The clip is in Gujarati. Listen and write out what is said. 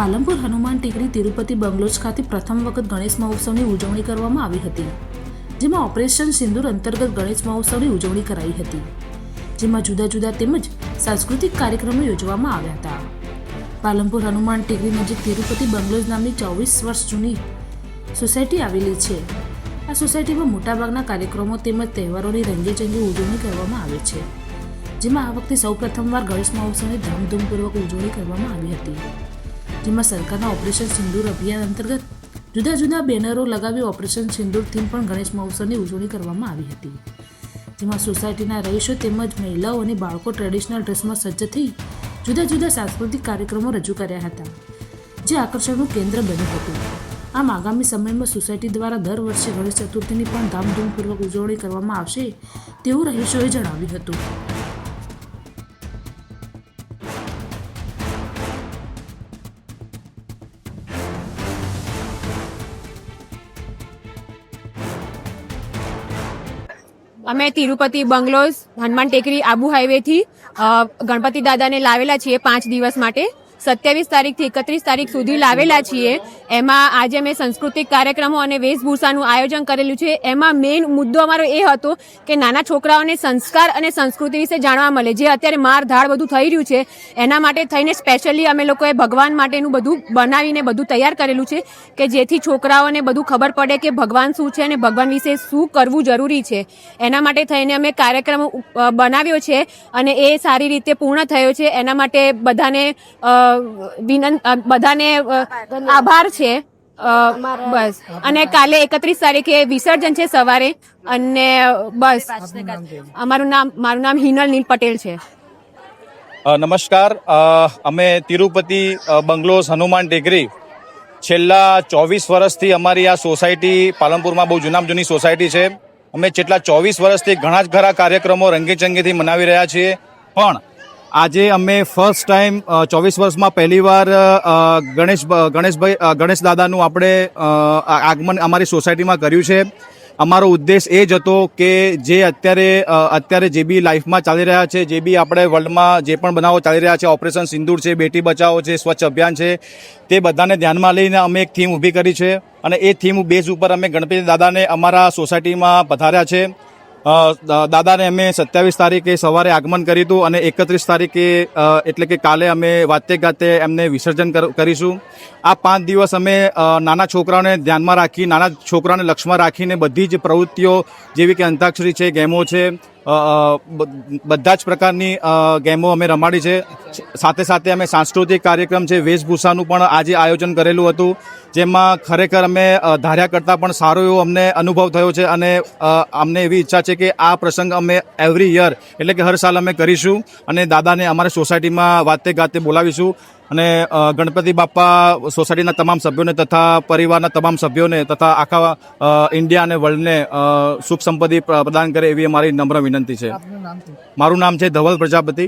પાલનપુર હનુમાન ટેકરી તિરુપતિ બંગલોજ ખાતે પ્રથમ વખત ગણેશ મહોત્સવની ઉજવણી કરવામાં આવી હતી, જેમાં ઓપરેશન સિંદૂર અંતર્ગત ગણેશ મહોત્સવની ઉજવણી કરાઈ હતી, જેમાં જુદા જુદા તેમજ સાંસ્કૃતિક કાર્યક્રમો યોજવામાં આવ્યા હતા. પાલનપુર હનુમાન ટેકરી નજીક તિરુપતિ બંગલોજ નામની ચોવીસ વર્ષ જૂની સોસાયટી આવેલી છે. આ સોસાયટીમાં મોટાભાગના કાર્યક્રમો તેમજ તહેવારોની રંગેચંગી ઉજવણી કરવામાં આવે છે, જેમાં આ વખતે સૌ પ્રથમવાર ગણેશ મહોત્સવની ધામધૂમપૂર્વક ઉજવણી કરવામાં આવી હતી. જેમાં સરકારના ઓપરેશન સિંદૂર અભિયાન અંતર્ગત જુદા જુદા બેનરો લગાવી ઓપરેશન સિંદૂર થીમ પણ ગણેશ મહોત્સવની ઉજવણી કરવામાં આવી હતી. જેમાં સોસાયટીના રહીશો તેમજ મહિલાઓ અને બાળકો ટ્રેડિશનલ ડ્રેસમાં સજ્જ થઈ જુદા જુદા સાંસ્કૃતિક કાર્યક્રમો રજૂ કર્યા હતા, જે આકર્ષણનું કેન્દ્ર બન્યું હતું. આમ આગામી સમયમાં સોસાયટી દ્વારા દર વર્ષે ગણેશ ચતુર્થીની પણ ધામધૂમપૂર્વક ઉજવણી કરવામાં આવશે તેવું રહીશોએ જણાવ્યું હતું. અમે તિરુપતિ બંગલોઝ હનુમાન ટેકરી આબુ હાઈવેથી ગણપતિ દાદાને લાવેલા છીએ પાંચ દિવસ માટે. સત્યાવીસ તારીખથી એકત્રીસ તારીખ સુધી લાવેલા છીએ. એમાં આજે મેં સાંસ્કૃતિક કાર્યક્રમો અને વેશભૂષાનું આયોજન કરેલું છે. એમાં મેઇન મુદ્દો અમારો એ હતો કે નાના છોકરાઓને સંસ્કાર અને સંસ્કૃતિ વિશે જાણવા મળે. જે અત્યારે માર ધાડ બધું થઈ રહ્યું છે, એના માટે થઈને સ્પેશિયલી અમે લોકોએ ભગવાન માટેનું બધું બનાવીને બધું તૈયાર કરેલું છે કે જેથી છોકરાઓને બધું ખબર પડે કે ભગવાન શું છે અને ભગવાન વિશે શું કરવું જરૂરી છે. એના માટે થઈને અમે કાર્યક્રમ બનાવ્યો છે અને એ સારી રીતે પૂર્ણ થયો છે. એના માટે બધાને વિનંત બધાને આભાર. છે. બસ. અને કાલે એકત્રીસ તારીખે વિસર્જન છે સવારે. અને બસ. અમારું નામ મારું નામ હિનલ નીલ પટેલ છે. નમસ્કાર. અમે તિરુપતિ અ, બંગલોઝ હનુમાન ટેકરી છેલ્લા ચોવીસ વર્ષથી અમારી આ સોસાયટી પાલનપુરમાં બહુ જૂનામ જૂની સોસાયટી છે. અમે છેલ્લા ચોવીસ વર્ષથી ઘણા જ ઘણા કાર્યક્રમો રંગેચંગેથી મનાવી રહ્યા છીએ. પણ આજે અમે ફર્સ્ટ ટાઈમ ચોવીસ વર્ષમાં પહેલીવાર ગણેશ ગણેશભાઈ ગણેશ દાદાનું આપણે આગમન અમારી સોસાયટીમાં કર્યું છે. અમારો ઉદ્દેશ એ જ હતો કે જે અત્યારે અત્યારે જે બી લાઈફમાં ચાલી રહ્યા છે, જે બી આપણે વર્લ્ડમાં જે પણ બનાવો ચાલી રહ્યા છે, ઓપરેશન સિંદૂર છે, બેટી બચાવો છે, સ્વચ્છ અભિયાન છે, તે બધાને ધ્યાનમાં લઈને અમે એક થીમ ઊભી કરી છે. અને એ થીમ બેઝ ઉપર અમે ગણપતિ દાદાને અમારા સોસાયટીમાં પધાર્યા છે. દાદાને અમે સત્યાવીસ તારીખે સવારે આગમન કર્યું હતું અને એકત્રીસ તારીખે એટલે કે કાલે અમે વાતે ગાતે એમને વિસર્જન કરીશું. આ પાંચ દિવસ અમે નાના છોકરાઓને ધ્યાનમાં રાખી, નાના છોકરાઓને લક્ષમાં રાખીને બધી જ પ્રવૃત્તિઓ જેવી કે અંતાક્ષરી છે, ગેમો છે બધા જ પ્રકારની ગેમો અમે રમાડી છે. સાથે સાથે અમે સાંસ્કૃતિક કાર્યક્રમ છે, વેશભૂષાનું પણ આજે આયોજન કરેલું હતું. જેમાં ખરેખર અમે ધાર્યા કરતાં પણ સારો એવો અમને અનુભવ થયો છે અને અમને એવી ઈચ્છા છે કે આ પ્રસંગ અમે એવરી યર એટલે કે હર સાલ અમે કરીશું અને દાદાને અમારી સોસાયટીમાં વાતે ગાતે બોલાવીશું. અને ગણપતિ બાપ્પા સોસાયટીના તમામ સભ્યોને તથા પરિવારના તમામ સભ્યોને તથા આખા ઇન્ડિયા અને વર્લ્ડને સુખ સંપત્તિ પ્રદાન કરે એવી અમારી નમ્ર વિનંતી છે. મારું નામ છે ધવલ પ્રજાપતિ.